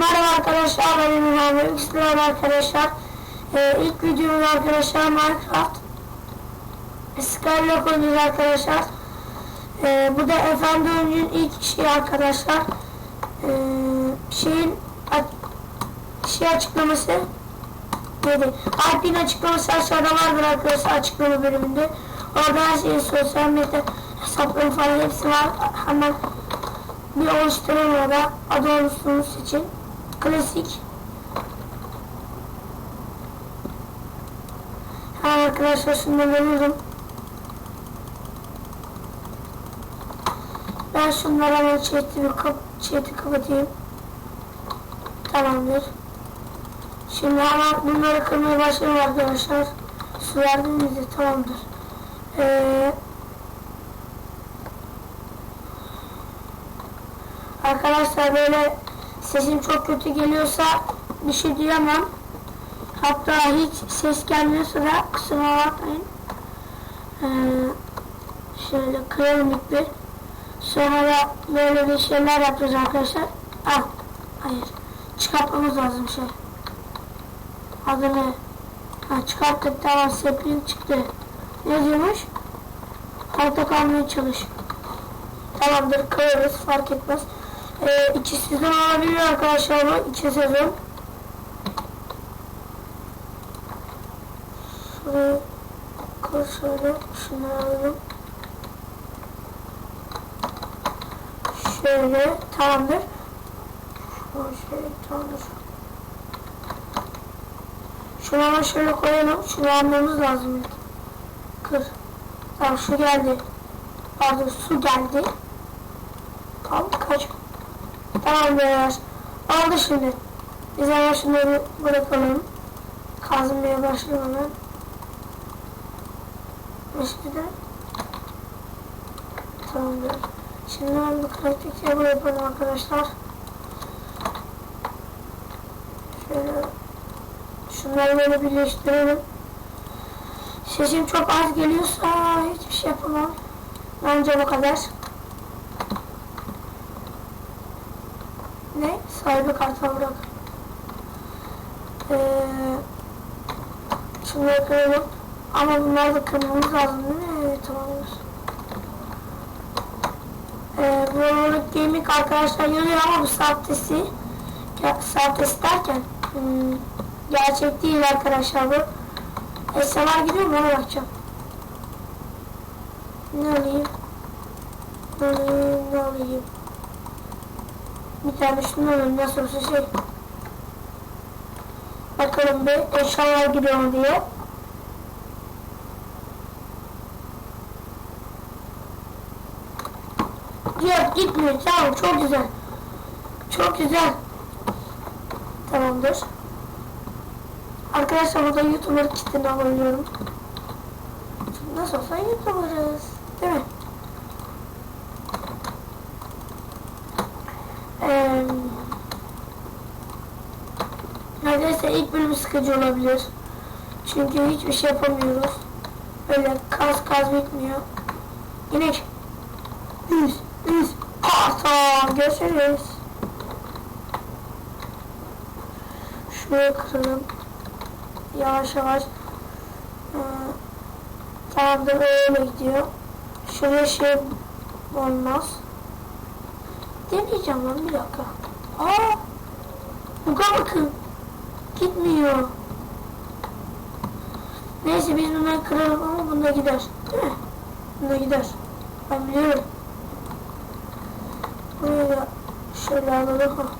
Merhaba arkadaşlar benim Muhammed İslam arkadaşlar. Ee, ilk videomuz arkadaşlar Minecraft Skyblock oynuyoruz arkadaşlar. Ee, bu da efendi oyuncunun ilk şeyi arkadaşlar. Ee, şeyin şey açıklaması neydi? Alp'in açıklaması aşağıda vardır arkadaşlar açıklama bölümünde. Orada her şeyi sosyal medya hesapları falan hepsi var. Hemen bir oluşturun orada. Adı oluşturun seçin klasik. Ha arkadaşlar şunları veriyorum. Ben şunları hemen chat'i bir kap chat'i kapatayım. Tamamdır. Şimdi hemen bunları kırmaya başlayalım arkadaşlar. Su verdiğimizde tamamdır. Ee, Arkadaşlar böyle sesim çok kötü geliyorsa bir şey diyemem. Hatta hiç ses gelmiyorsa da kusura bakmayın. Ee, şöyle kıralım ipi. Sonra da böyle bir şeyler yapacağız arkadaşlar. Ah, hayır. Çıkartmamız lazım şey. Adı ne? Ha, çıkarttık tamam sapling çıktı. Ne diyormuş? Altta kalmaya çalış. Tamamdır kırarız fark etmez. Ee, iki sezon olabilir arkadaşlar iki sezon. Şuraya şöyle şunları alalım. Şöyle tamamdır. Şöyle tamamdır. Şunu hemen şöyle koyalım. Şunu almamız lazım. Kır. Tamam şu geldi. Pardon su geldi. Tamam kaç. Tamam beyler. Oldu şimdi. Biz hemen şunları bırakalım. Kazmaya başlayalım. İşte de. Tamamdır. Şimdi ben bu pratik table yapalım arkadaşlar. Şöyle şunları böyle birleştirelim. Sesim çok az geliyorsa hiçbir şey yapamam. Bence bu kadar. Ne? Sahibi kartal bırak. Ee, şunları kıralım. Ama bunları da kırmamız lazım değil mi? Evet tamamdır. Ee, bu aralık gaming arkadaşlar yazıyor ama bu sahtesi sahtesi derken hmm, gerçek değil arkadaşlar bu. SMR gidiyor mu ona bakacağım. Ne alayım? Ne alayım? Ne alayım? Bir tane alayım nasıl olsa şey. Bakalım bir eşyalar gidiyor mu diye. Yok gitmiyor. Tamam çok güzel. Çok güzel. Tamamdır. Arkadaşlar burada YouTuber kitini alabiliyorum. Nasıl olsa YouTuber'ız. Değil mi? Ee, neredeyse ilk bölüm sıkıcı olabilir. Çünkü hiçbir şey yapamıyoruz. Böyle kaz kaz bitmiyor. İnek. Üz, üz. Tamam, görüşürüz. Şuraya kıralım. Yavaş yavaş. Ee, tamamdır öyle gidiyor. Şuraya şey olmaz. Deneyeceğim lan bir dakika. Aa! Buga bakın. Gitmiyor. Neyse biz bunları kıralım ama bunda gider. Değil mi? Bunda gider. Ben biliyorum. Buraya da şöyle alalım.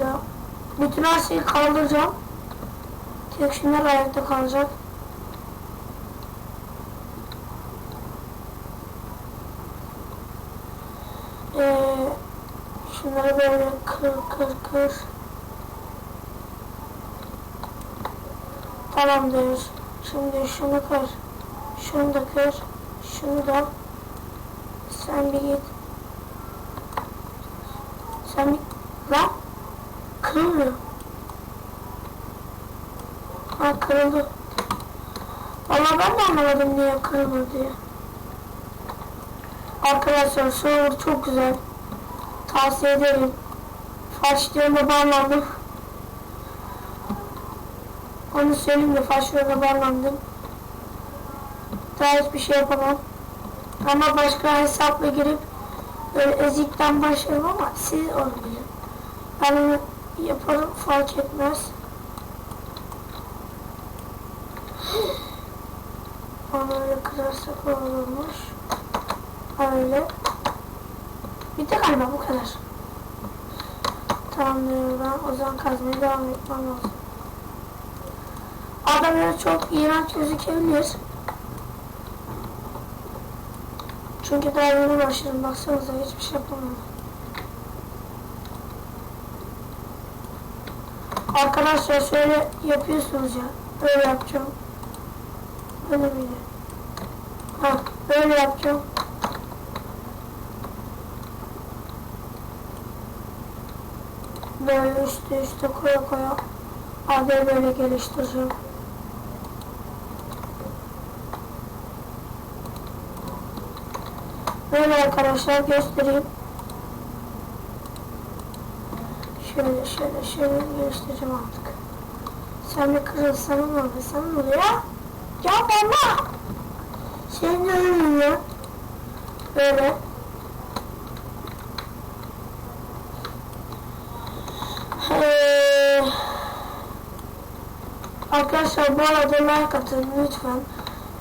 Da bütün her şeyi kaldıracağım. Tek şunlar ayakta kalacak. Ee, şunları böyle kır kır kır. Tamamdır. Şimdi şunu kır. Şunu da kır. Şunu da. Sen bir git. Sen bir... Lan. Kırılmıyor. Ha kırıldı. Valla ben de anlamadım niye kırılmadı diye. Arkadaşlar server çok güzel. Tavsiye ederim. Faşlığına bağlandım. Onu söyleyeyim de faşlığına bağlandım. Daha hiçbir şey yapamam. Ama başka hesapla girip böyle ezikten başlarım ama siz onu bilin. Ben onu yaparım fark etmez. Onu öyle kırarsak olurmuş. Öyle. Bitti galiba bu kadar. Tamam diyorum ben o zaman kazmaya devam etmem lazım. Adamlar çok iğrenç gözükebilir. Çünkü daha yeni başladım. Baksanıza hiçbir şey yapamadım. Arkadaşlar şöyle yapıyorsunuz ya. Böyle yapacağım. Böyle miydi? Ha, böyle yapacağım. Böyle üstte üstte koya koya. Abi böyle geliştireceğim. Böyle arkadaşlar göstereyim. Şöyle şöyle şöyle göstereceğim artık. Sen bir kırılsan mı? Sen ne oluyor? Ya baba! Senin önün ya. Böyle. Ee, arkadaşlar bu arada like atın lütfen.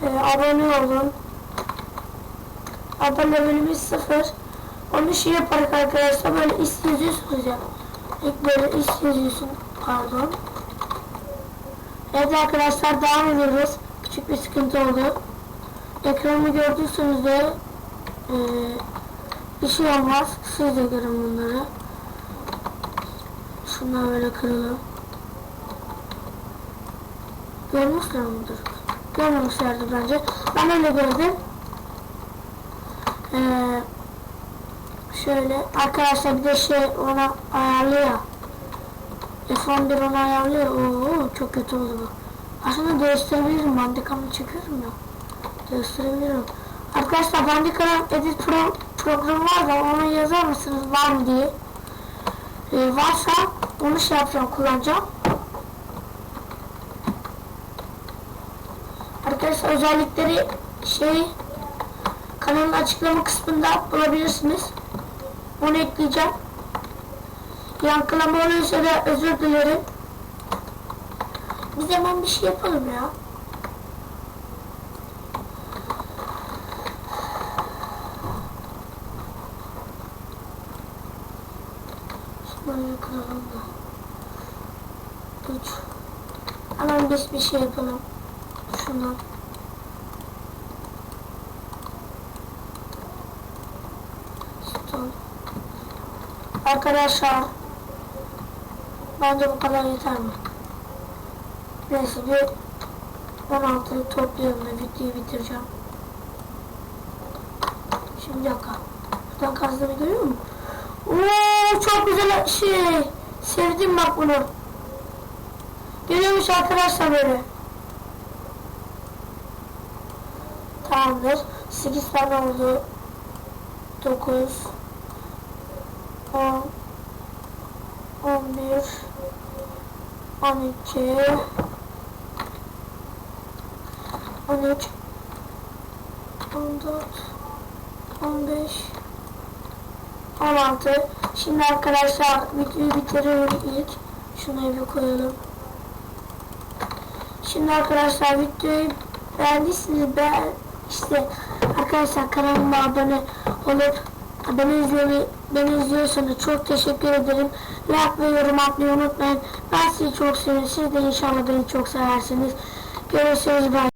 Ee, abone olun. Abone levelimiz sıfır. Onu şey yaparak arkadaşlar böyle is yazıyorsunuz ya. İlk böyle is yazıyorsun. Pardon. Evet arkadaşlar devam ediyoruz. Küçük bir sıkıntı oldu. Ekranı gördüyseniz de e, bir şey olmaz. Siz de görün bunları. Şunlar böyle kırılır. Görmüşler midir? Görmemişlerdir bence. Ben öyle gördüm. Ee, şöyle arkadaşlar bir de şey ona ayarlıyor. F11 onu ayarlıyor. Oo çok kötü oldu bu. Aslında değiştirebilirim. Bandikamı çekiyorum ya. Değiştirebilirim. Arkadaşlar Bandicam'ın edit pro programı var da onu yazar mısınız var mı diye. Ee, varsa onu şey yapacağım kullanacağım. Arkadaşlar özellikleri şey kanalın açıklama kısmında bulabilirsiniz. Onu ekleyeceğim. Yankılama oluyorsa da özür dilerim. Biz hemen bir şey yapalım ya. Şunları kıralım da. Biz bir şey yapalım. Şundan. Stone. Arkadaşlar bence bu kadar yeter mi? Neyse bir 16'yı toplayalım da videoyu bitireceğim. Şimdi dakika. Buradan kazdığını görüyor musun? Oo çok güzel şey. Sevdim bak bunu. Görüyormuş arkadaşlar böyle. Tamamdır. 8 tane oldu. 9 10 11 12 13 14 15 16 Şimdi arkadaşlar videoyu bitiriyorum ilk. Şunu bir koyalım. Şimdi arkadaşlar videoyu beğendiyseniz beğen işte arkadaşlar kanalıma abone olup beni izlemeyi beni izliyorsanız çok teşekkür ederim. Like ve yorum atmayı unutmayın. Ben sizi çok seviyorum. Siz de inşallah beni çok seversiniz. Görüşürüz. Bye.